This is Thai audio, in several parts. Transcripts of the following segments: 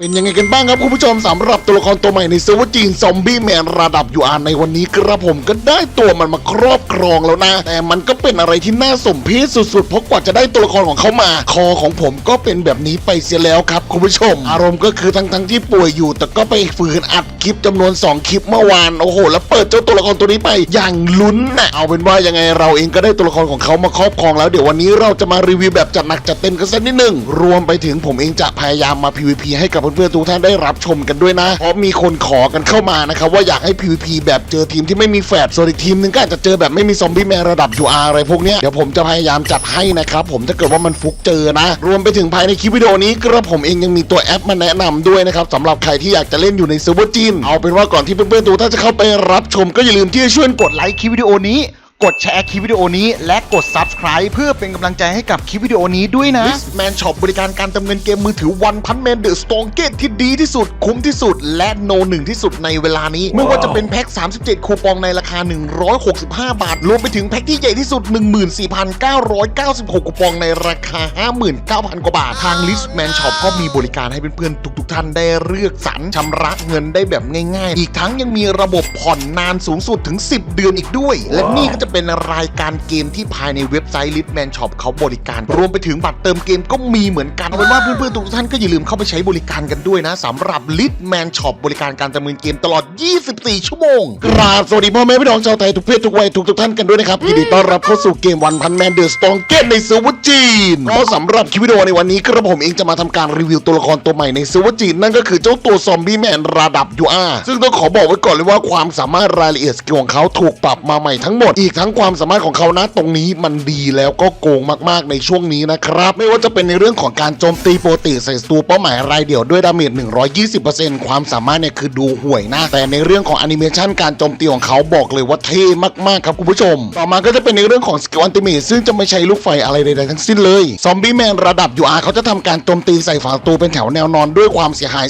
เป็นยังไงกันบ้างครับคุณผู้ชมสำหรับตัวละครตัวใหม่ในเซิร์ฟเวอร์จีนซอมบี้แมนระดับยูอาร์ในวันนี้กระผมก็ได้ตัวมันมาครอบครองแล้วนะ แต่มันก็เป็นอะไรที่น่าสมเพชสุดๆ เพราะกว่าจะได้ตัวละครของเขามา คอของผมก็เป็นแบบนี้ไปเสียแล้วครับคุณผู้ชม อารมณ์ก็คือทั้งๆที่ป่วยอยู่ แต่ก็ไปฝืนอัดคลิปจำนวน 2 คลิปเมื่อวานโอ้โห แล้วเปิดเจ้าตัวละครตัวนี้ไปอย่างลุ้นนะเอาเป็นว่ายังไงเราเองก็ได้ตัวละครของเขามาครอบครองแล้วเดี๋ยววันนี้เราจะมารีวิวแบบจัดหนักจัดเต็มกันสักนิดหนึ่งรวมไปถึงผมเองจะพยายามมา PVP ให้กับเพื่อนๆทุกท่านได้รับชมกันด้วยนะ เพราะมีคนขอกันเข้ามานะครับว่าอยากให้ PVP แบบเจอทีมที่ไม่มีแฟดส่วนอีกทีมนึงก็อาจจะเจอแบบไม่มีซอมบี้แมนระดับ UR อะไรพวกเนี้ยเดี๋ยวผมจะพยายามจัดให้นะครับผมถ้าเกิดว่ามันฟุกเจอนะ รวมไปถึงภายในคลิปวิดีโอนี้กระผมเองยังมีตัวแอปมาแนะนำด้วยนะครับสำหรับใครที่อยากจะเล่นอยู่ในเซิร์ฟเวอร์จีนเอาเป็นว่าก่อนที่เพื่อนๆทุกท่านจะเข้าไปรับชมก็อย่าลืมที่จะช่วยกดไลค์คลิปวิดีโอนี้ กดแชร์คลิปวิดีโอนี้ และกด Subscribe เพื่อเป็นกำลังใจให้กับคลิปวิดีโอนี้ด้วยนะลิสแมนช็อปบริการการดำเนินเกมมือถือวันพันแมนเดอะสตองเกตที่ดีที่สุด คุ้มที่สุด และโนหนึ่งที่สุดในเวลานี้ ไม่ว่าจะเป็นแพ็ค 37 คูปองในราคา 165 บาท รวมไปถึงแพ็คที่ใหญ่ที่สุด 14,996 คูปองในราคา 59,000 กว่าบาท ทางลิสแมนช็อปก็มีบริการให้เพื่อนๆทุก ๆ ท่านได้เลือกสรรชำระเงินได้แบบง่าย ๆ อีกทั้งยังมีระบบผ่อนนานสูงสุดถึง 10 เดือนอีกด้วย และนี่ก็จะเป็นรายการเกมที่ภายในเว็บไซต์ Litman Shop เขาบริการ รวมไปถึงบัตรเติมเกมก็มีเหมือนกันเอาเป็นว่าเพื่อนๆทุกท่านก็อย่าลืมเข้าไปใช้บริการกันด้วยนะสำหรับ Litman Shop บริการการดำเนินเกมตลอด 24 ชั่วโมงกราบสวัสดีพ่อแม่พี่น้องชาวไทยทุกเพศทุกวัยทุกๆท่านกันด้วยนะครับยินดีต้อนรับเข้าสู่เกมวันพันแมนเดอะสตองเกตในเซิร์ฟเวอร์จีนก็สำหรับคลิปวิดีโอในวันนี้กระผมเองจะมาทำการรีวิวตัวละครตัวใหม่ในเซิร์ฟเวอร์จีนนั่นก็คือเจ้าตัวซอมบี้แมนระดับ UR ซึ่งต้องขอบอกไว้ก่อนเลยว่าความสามารถรายละเอียดสกิลของเขาถูกปรับมาใหม่ทั้งหมดอีกทั้งความสามารถของเขานะตรงนี้มันดีแล้วก็โกงมากๆในช่วงนี้นะครับ ไม่ว่าจะเป็นในเรื่องของการโจมตีโปกติใส่ตัวเป้าหมายรายเดี่ยวด้วยดาเมจ 120%ความสามารถเนี่ยคือดูห่วยนะแต่ในเรื่องของแอนิเมชันการโจมตีของเขาบอกเลยว่าเท่มากๆครับคุณผู้ชม ต่อมาก็จะเป็นในเรื่องของสกิลอันติเมทซึ่งจะไม่ใช้ลูกไฟอะไรใดๆทั้งสิ้นเลยซอมบี้แมนระดับ UR เขาจะทำการโจมตีใส่ฝั่งศัตรูเป็นแถวแนวนอนด้วยความเสียหาย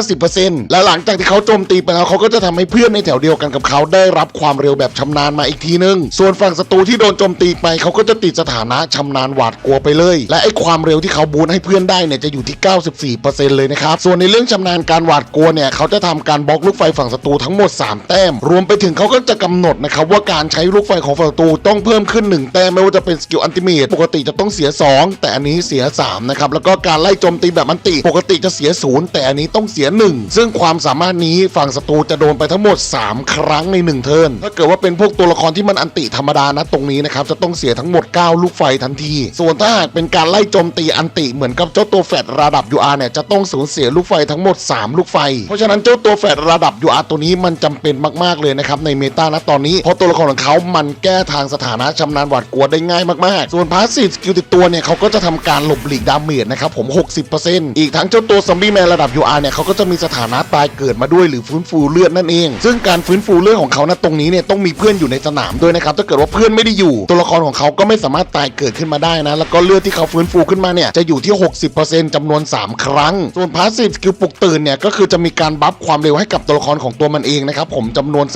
450%และหลังจากที่เขาโจมตีไปแล้วเขาก็จะทำให้เพื่อนในแถวเดียวกันกับเขาได้รับความเร็วแบบชำนาญมาอีกทีนึงส่วนฝั่งศัตรูที่โดนโจมตีไปเขาก็จะติดสถานะชำนาญหวาดกลัวไปเลย และไอ้ความเร็วที่เขาบูนให้เพื่อนได้เนี่ยจะอยู่ที่ 94%เลยนะครับ ส่วนในเรื่องชำนาญการหวาดกลัวเนี่ยเขาจะทำการบล็อกลูกไฟฝั่งศัตรูทั้งหมด 3 แต้ม รวมไปถึงเขาก็จะกำหนดนะครับว่าการใช้ลูกไฟของฝั่งศัตรูต้องเพิ่มขึ้น 1 แต้มไม่ว่าจะเป็นสกิลอันติเมตปกติจะต้องเสีย 2 แต่อันนี้เสีย3นะครับแล้วก็การไล่โจมตีแบบอันติปกติจะเสีย 0 แต่อันนี้ต้องเสีย 1 ซึ่งความสามารถนี้ฝั่งศัตรูจะโดนไปทั้งหมด 3 ครั้งใน 1 เทิร์นถ้าเกิดว่าเป็นพวกตัวละครที่มันอันติธรรมดานะตรงนี้นะครับจะต้องเสียทั้งหมด 9 ลูกไฟทันที ส่วนถ้าหากเป็นการไล่โจมตีอันติเหมือนกับเจ้าตัวแฟดระดับ UR เนี่ยจะต้องสูญเสียลูกไฟทั้งหมด 3 ลูกไฟ เพราะฉะนั้นเจ้าตัวแฟดระดับ UR ตัวนี้มันจำเป็นมากๆเลยนะครับในเมตาณตอนนี้เพราะตัวละครของเขามันแก้ทางสถานะชำนาญหวาดกลัวได้ง่ายมากๆ ส่วนพาสซีฟสกิลติดตัวเนี่ยเขาก็จะทำการหลบหลีกดาเมจนะครับผม 60%อีกทั้งเจ้าตัวซอมบี้แมนระดับ UR เนี่ยเขาก็จะมีสถานะตายเกิดมาด้วยหรือฟื้นฟูเลือดนั่นเอง ซึ่งการฟื้นฟูเลือดของเขาณตรงนี้เนี่ยต้องมีเพื่อนอยู่ในสนามด้วยนะครับถ้าเกิดว่าเพื่อนไม่ได้อยู่ ตัวละครของเขาก็ไม่สามารถตายเกิดขึ้นมาได้นะ แล้วก็เลือดที่เขาฟื้นฟูขึ้นมาเนี่ยจะอยู่ที่ 60%จำนวน 3 ครั้ง ส่วนพาสซีฟสกิลปลุกตื่นเนี่ยก็คือจะมีการบัฟความเร็วให้กับตัวละครของตัวมันเองนะครับผมจำนวน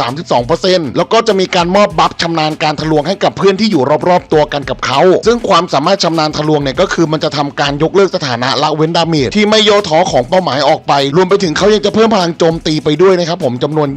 32%แล้วก็จะมีการมอบบัฟชำนาญการทะลวงให้กับเพื่อนที่อยู่รอบๆตัวกันกับเขา ซึ่งความสามารถชำนาญทะลวงเนี่ยก็คือมันจะทำการยกเลิกสถานะละเว้นดาเมจที่ไม่ย่อท้อของเป้าหมายออกไป รวมไปถึงเขายังจะเพิ่มพลังโจมตีไปด้วยนะครับผมจำนวน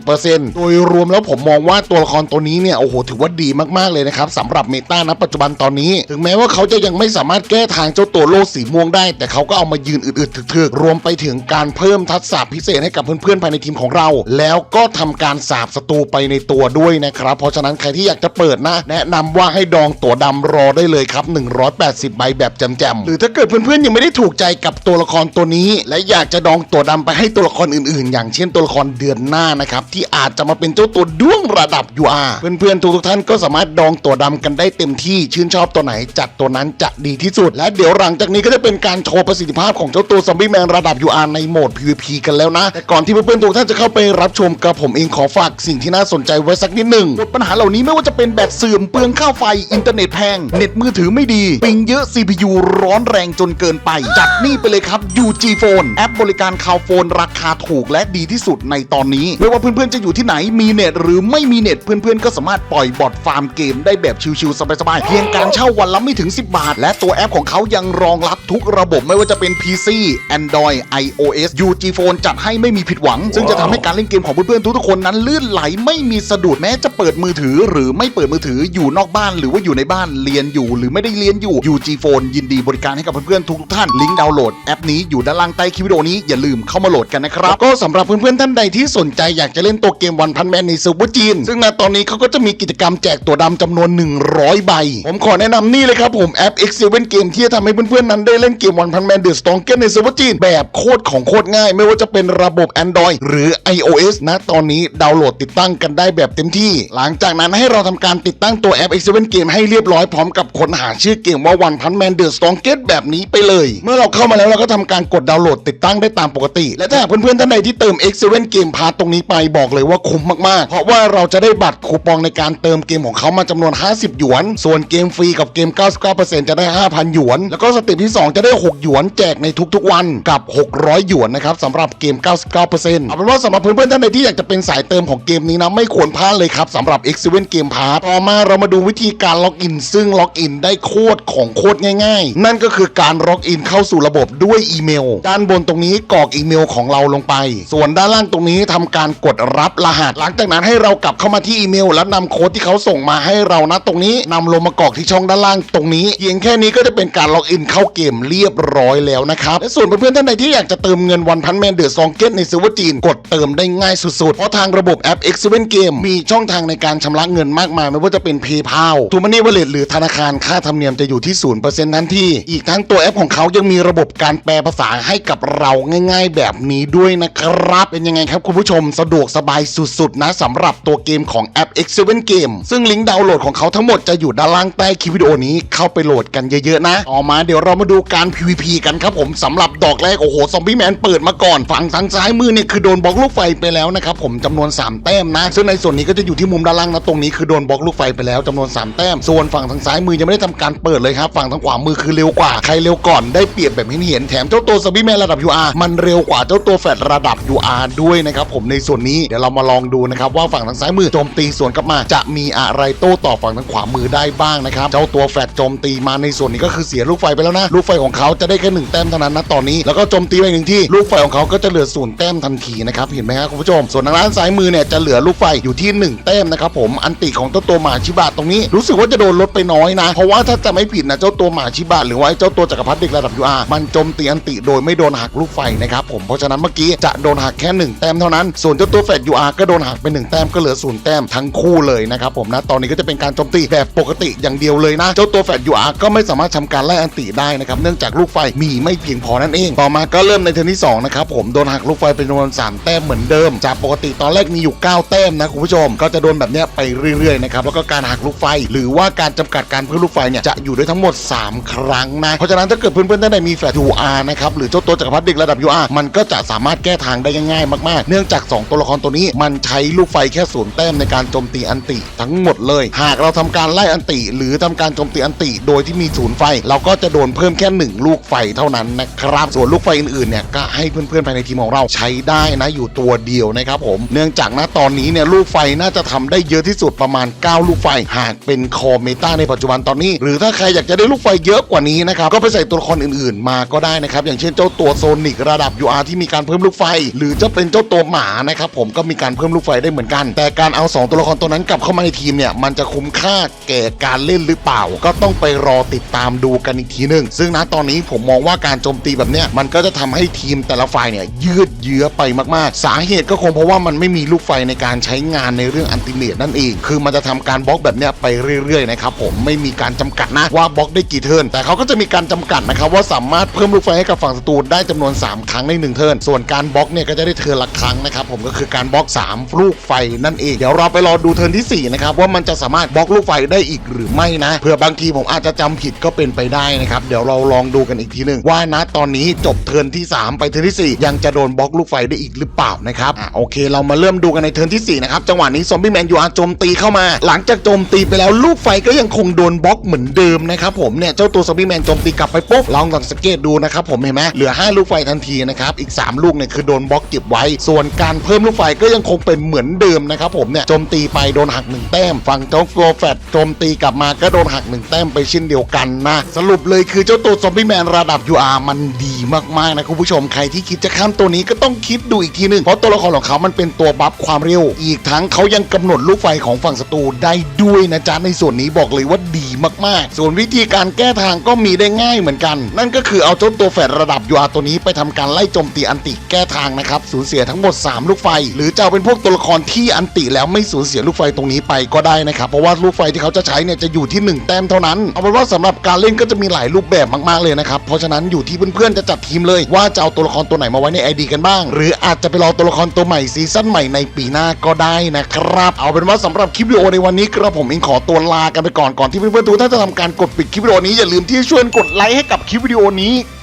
20%โดยรวมแล้วผมมองว่าตัวละครตัวนี้เนี่ยโอ้โหถือว่าดีมากๆเลยนะครับสำหรับเมตาณปัจจุบันตอนนี้ ถึงแม้ว่าเขาจะยังไม่สามารถแก้ทางเจ้าตัวโลกสีม่วงได้ แต่เขาก็เอามายืนอึดๆถึกๆ รวมไปถึงการเพิ่มทักษะพิเศษให้กับเพื่อนๆภายในทีมของเรา แล้วก็ทำการสาบศัตรูไปในตัวด้วยนะครับ เพราะฉะนั้นใครที่อยากจะเปิดนะ แนะนำว่าให้ดองตัวดำรอได้เลยครับ 180 ใบแบบแจมๆหรือถ้าเกิดเพื่อนๆยังไม่ได้ถูกใจกับตัวละครตัวนี้ และอยากจะดองตัวดำไปให้ตัวละครอื่นๆ อย่างเช่นตัวละครเดือนหน้านะครับที่อาจจะมาเป็นเจ้าตัวด้วงระดับ UR เพื่อนๆื่อนๆทุกๆท่านก็สามารถดองตัวดำกันได้เต็มที่ชื่นชอบตัวไหนจัดตัวนั้นจะดีที่สุด และเดี๋ยวหลังจากนี้ก็จะเป็นการโชว์ประสิทธิภาพของเจ้าตัวซอมบี้แมนระดับ UR ในโหมด PVP กันแล้วนะ แต่ก่อนที่เพื่อนๆทุกท่านจะเข้าไปรับชมกับผมเองขอฝากสิ่งที่น่าสนใจไว้สักนิดหนึ่งปัญหาเหล่านี้ไม่ว่าจะเป็นแบตเสื่อมเปลืองค่าไฟอินเทอร์เน็ตแพงเน็ตมือถือไม่ดีปิงเยอะ CPU ร้อนแรงจนเกินไป จัดนี่ไปเลยครับ UG Phone แอปบริการข่าวโฟนราคาถูกและดีที่สุดในตอนนี้ ไม่ว่าเพื่อนๆจะอยู่ที่ไหนมีเน็ตหรือไม่มีเน็ตเพื่อนๆก็สามารถถปล่อยบอทฟาร์มเกมได้แบบชิวๆสบายๆเพียงการเช่าวันละไม่ถึง 10 บาท และตัวแอปของเขายังรองรับทุกระบบไม่ว่าจะเป็น PC Android iOS UG Phone จัดให้ไม่มีผิดหวัง ซึ่งจะทำให้การเล่นเกมของเพื่อนๆทุกๆคนนั้นลื่นไหลไม่มีสะดุดแม้จะเปิดมือถือ หรือไม่เปิดมือถืออยู่นอกบ้าน หรือว่าอยู่ในบ้านเรียนอยู่ หรือไม่ได้เรียนอยู่ UG Phone ยินดีบริการให้กับเพื่อนๆทุกๆท่านลิงก์ดาวน์โหลดแอปนี้อยู่ด้านล่างใต้คลิปวิดีโอนี้อย่าลืมเข้ามาโหลดกันนะครับก็สำหรับเพื่อนๆท่านใดที่สนใจอยากจะเล่นตัวเกมวันพันแมนในเซิร์ฟเวอร์จีนซึ่งณตอนนี้เขาก็จะมีกิจกรรมแจกตัวดำจำนวน 100 ใบ ผมขอแนะนำนี่เลยครับผมแอป X7 เกมที่จะทำให้เพื่อนๆนั้นได้เล่นเกมวันพันแมนเดอะสตองเกในเซิร์ฟเวอร์จีนแบบโคตรของโคตรง่าย ไม่ว่าจะเป็นระบบ Android หรือ iOS นะตอนนี้ดาวน์โหลดติดตั้งกันได้แบบเต็มที่ หลังจากนั้นให้เราทำการติดตั้งตัวแอป X7 เกมให้เรียบร้อยพร้อมกับค้นหาชื่อเกมว่าวันพันแมนเดอะสตองเกแบบนี้ไปเลย เมื่อเราเข้ามาแล้วเราก็ทำการกดดาวน์โหลดติดตั้งได้ตามปกติ และถ้าเพื่อนๆท่านใดที่เติม X7 เกมพาร์ตตรงนี้ไปบอกเลยว่าคุ้มมากๆ เพราะว่าเราจะได้บัตรคูปองในการเติมเกมของเขามาจำนวน 50 หยวน ส่วนเกมฟรีกับเกม 99%จะได้ 5,000 หยวน แล้วก็สเต็ปที่ 2 จะได้ 6 หยวนแจกในทุกๆวันกับ 600 หยวนนะครับสำหรับเกม 99%เอาเป็นว่าสำหรับเพื่อนๆท่านใดที่อยากจะเป็นสายเติมของเกมนี้นะไม่ควรพลาดเลยครับสำหรับ X7 เกมพาร์ตต่อมาเรามาดูวิธีการล็อกอิน ซึ่งล็อกอินได้โคตรของโคตรง่าย ๆ นั่นก็คือการล็อกอินเข้าสู่ระบบด้วยอีเมล ด้านบนตรงนี้กรอกอีเมลของเราลงไป ส่วนด้านล่างตรงนี้ทำการกดรับรหัส หลังจากนั้นให้เรากลับเข้ามาที่อีเมลแล้วนำโค้ดที่เขาส่งมาให้เรานะตรงนี้นำลงมากรอกที่ช่องด้านล่างตรงนี้เพียงแค่นี้ก็จะเป็นการล็อกอินเข้าเกมเรียบร้อยแล้วนะครับและส่วนเพื่อนๆท่านใดที่อยากจะเติมเงินวันพันแมนเดือดซองเกตในเซิร์ฟเวอร์จีนกดเติมได้ง่ายสุดๆ เพราะทางระบบแอป X7 Game มีช่องทางในการชำระเงินมากมาย ไม่ว่าจะเป็น PayPal ทูมันนี่วอลเล็ตหรือธนาคารค่าธรรมเนียมจะอยู่ที่0%ทันทีอีกทั้งตัวแอปของเขายังมีระบบการแปลภาษาให้กับเราง่าย ๆ แบบนี้ด้วยนะครับเป็นยังไงครับคุณผู้ชมสะดวกสบายสุดๆนะสำหรับตัวเกมของแอป7 Game ซึ่งลิงก์ดาวน์โหลดของเขาทั้งหมดจะอยู่ด้านล่างใต้คลิปวิดีโอนี้เข้าไปโหลดกันเยอะๆนะต่อมาเดี๋ยวเรามาดูการ PVP กันครับผมสำหรับดอกแรกโอ้โหซอมบี้แมนเปิดมาก่อนฝั่งทางซ้ายมือเนี่ยคือโดนบล็อกลูกไฟไปแล้วนะครับผมจำนวน 3 แต้มนะ ซึ่งในส่วนนี้ก็จะอยู่ที่มุมด้านล่างนะตรงนี้คือโดนบล็อกลูกไฟไปแล้วจำนวน 3 แต้ม ส่วนฝั่งทางซ้ายมือยังไม่ได้ทำการเปิดเลยครับฝั่งทางขวามือคือเร็วกว่าใครเร็วก่อนได้เปรียบแบบเห็นเห็นแถมเจ้าตัวซอมบี้แมนระดับ UR มันเร็วกว่าเจ้าตัวแฟดระดับ UR ด้วยนะครับผมในส่วนนี้เดี๋ยวเรามาลองดูนะครับว่าฝั่งทางซ้ายมือโจมตีสวนกลับมาจะมีอะไรโต้ตอบฝั่งทางขวามือได้บ้างนะครับ เจ้าตัวแฟดโจมตีมาในส่วนนี้ก็คือเสียลูกไฟไปแล้วนะ ลูกไฟของเขาจะได้แค่หนึ่งแต้มเท่านั้นนะตอนนี้ แล้วก็โจมตีไปหนึ่งที่ลูกไฟของเขาก็จะเหลือศูนย์แต้มทันทีนะครับเห็นไหมครับคุณผู้ชม ส่วนทางด้านซ้ายมือเนี่ยจะเหลือลูกไฟอยู่ที่หนึ่งแต้มนะครับผมอันติของเจ้าตัวหมาชิบะตรงนี้ รู้สึกว่าจะโดนลดไปน้อยนะ เพราะว่าถ้าจะไม่ผิดนะเจ้าตัวหมาชิบะหรือว่าเจ้าตัวจักรพรรดิเด็กระดับ UR มันโจมตีอันติโดยไม่โดนหักลูกไฟนะครับผมเพราะฉะนั้นเมื่อกี้จะโดนหักแค่หนึ่งแต้มเท่านั้นส่วนเจ้าตัวแฟด UR ก็โดนหักไปหนึ่งแต้มก็เหลือศูนย์แต้มทั้งคู่เลยนะครับผมนะตอนนี้ก็จะเป็นการโจมตีแบบปกติอย่างเดียวเลยนะ เจ้าตัวแฟด UR ก็ไม่สามารถทำการไล่อันติได้นะครับเนื่องจากลูกไฟมีไม่เพียงพอนั่นเอง ต่อมาก็เริ่มในเทิร์นที่สองนะครับผมโดนหักลูกไฟเป็นจำนวนสามแต้มเหมือนเดิม จากปกติตอนแรกมีอยู่ 9 แต้มนะคุณผู้ชม ก็จะโดนแบบนี้ไปเรื่อยๆนะครับแล้วก็การหักลูกไฟ หรือว่าการจำกัดการเพิ่มลูกไฟเนี่ยจะอยู่ได้ทั้งหมด 3 ครั้งนะเพราะฉะนั้นถ้าเกิดเพื่อนๆท่านใดมีแฟลช UR นะครับหรือเจ้าตัวจักรพรรดิเด็กระดับ UR มันก็จะสามารถแก้ทางได้ง่ายๆ มากๆ เนื่องจาก 2 ตัวละครตัวนี้มันใช้ลูกไฟแค่ศูนย์แต้มในการโจมตีอันติทั้งหมดเลย หากเราทำการไล่อันติ หรือทำการโจมตีอันติ โดยที่มีศูนย์ไฟ เราก็จะโดนเพิ่มแค่หนึ่งลูกไฟเท่านั้นนะครับ ส่วนลูกไฟอื่นๆเนี่ยก็ให้เพื่อนๆภายในทีมของเราใช้ได้นะอยู่ตัวเดียวนะครับผมเนื่องจากณตอนนี้เนี่ยลูกไฟน่าจะทำได้เยอะที่สุดประมาณ 9 ลูกไฟ หากเป็นคอเมตาในปัจจุบันตอนนี้ หรือถ้าใครอยากจะได้ลูกไฟเยอะกว่านี้นะครับก็ไปใส่ตัวละครอื่นๆ มาก็ได้นะครับอย่างเช่นเจ้าตัวโซนิกระดับ UR ที่มีการเพิ่มลูกไฟ หรือจะเป็นเจ้าตัวหมานะครับผมก็มีการเพิ่มลูกไฟได้เหมือนกัน แต่การเอา 2 ตัวละครตัวนั้นกลับเข้ามาในทีมเนี่ย มันจะคุ้มค่าแก่การเล่นหรือเปล่า ก็ต้องไปรอติดตามดูกันอีกทีหนึ่งซึ่งณตอนนี้ผมมองว่าการโจมตีแบบเนี้ยมันก็จะทำให้ทีมแต่ละฝ่ายเนี่ยยืดเยื้อไปมากๆ สาเหตุก็คงเพราะว่ามันไม่มีลูกไฟในการใช้งานในเรื่องอันติเมตนั่นเอง คือมันจะทำการบล็อกแบบเนี้ยไปเรื่อยๆนะครับผมไม่มีการจำกัดนะว่าบล็อกได้กี่เทิร์นแต่เขาก็จะมีการจำกัดนะครับว่าสามารถเพิ่มลูกไฟให้กับฝั่งศัตรูได้จำนวน 3 ครั้งใน1เทิร์นส่วนการบล็อกเนี่ยก็จะได้เทิร์นละครั้งนะครับผมก็คือการบล็อก 3 ลูกไฟนั่นเองเดี๋ยวเราไปรอดูเทิร์นที่ 4 นะครับ ว่ามันจะสามารถบล็อกลูกไฟได้อีกหรือไม่นะเผื่อบางทีผมอาจจะจำผิดก็เป็นไปได้นะครับ เดี๋ยวเราลองดูกันอีกทีหนึ่งว่านะตอนนี้จบเทิร์นที่ 3 ไปเทิร์นที่ 4 ยังจะโดนบล็อกลูกไฟได้อีกหรือเปล่านะครับอะโอเค เรามาเริ่มดูกันในเทิร์นที่4นะครับจังหวะนี้ซอมบี้แมนยูอาร์โจมตีเข้ามา หลังจากโจมตีไปแล้วลูกไฟก็ยังคงโดนบล็อกเหมือนเดิมนะครับผมเนี่ยเจ้าตัวซอมบี้แมนโจมตีกลับไปปุ๊บลองสังเกตดูนะครับผมเห็นไหมเหลือ 5 ลูกไฟทันทีนะครับอีก 3 ลูกเนี่ยคือโดนบล็อกเก็บไว้ ส่วนการเพิ่มลูกไฟก็ยังคงเป็นเหมือนเดิมนะครับผมเนี่ยโจมตีไปโดนหักหนึ่งแต้ม ฝั่งเจ้าโกลแฟตโจมตีกลับมาก็โดนหักหนึ่งแต้มไปเช่นเดียวกันนะ สรุปเลยคือเจ้าตัวซอมบี้แมนระดับ UR มันดีมากๆนะคุณผู้ชมใครที่คิดจะข้ามตัวนี้ก็ต้องคิดดูอีกทีหนึ่งเพราะตัวละครของเขามันเป็นตัวบัฟความเร็ว อีกทั้งเขายังกำหนดลูกไฟของฝั่งศัตรูได้ด้วยนะจ๊ะในส่วนนี้บอกเลยว่าดีมากๆ ส่วนวิธีการแก้ทางก็มีได้ง่ายเหมือนกัน นั่นก็คือเอาเจ้าตัวแฝดระดับ UR ตัวนี้ไปทำการไล่โจมตีอันติแก้ทางนะครับสูญเสียทั้งหมด 3 ลูกไฟ หรือจะเอาเป็นพวกตัวละครที่อันติแล้วไม่สูญเสียลูกไฟตรงนี้ไปก็ได้นะครับเพราะว่าลูกไฟที่เขาจะใช้เนี่ยจะอยู่ที่ 1 แต้มเท่านั้นเอาเป็นว่าสำหรับการเล่นก็จะมีหลายรูปแบบมากๆเลยนะครับเพราะฉะนั้นอยู่ที่เพื่อนๆจะจัดทีมเลยว่าจะเอาตัวละครตัวไหนมาไว้ใน ID กันบ้าง หรืออาจจะไปรอตัวละครตัวใหม่ซีซั่นใหม่ในปีหน้าก็ได้นะครับเอาเป็นว่าสำหรับคลิปวิดีโอในวันนี้กระผมเองขอตัวลากันไปก่อนก่อนที่เพื่อนๆทุกท่านจะทำการกดปิดคลิปวิดีโอนี้อย่าลืมที่ช่วยกดไลค์ให้กับคลิปวิดีโอนี้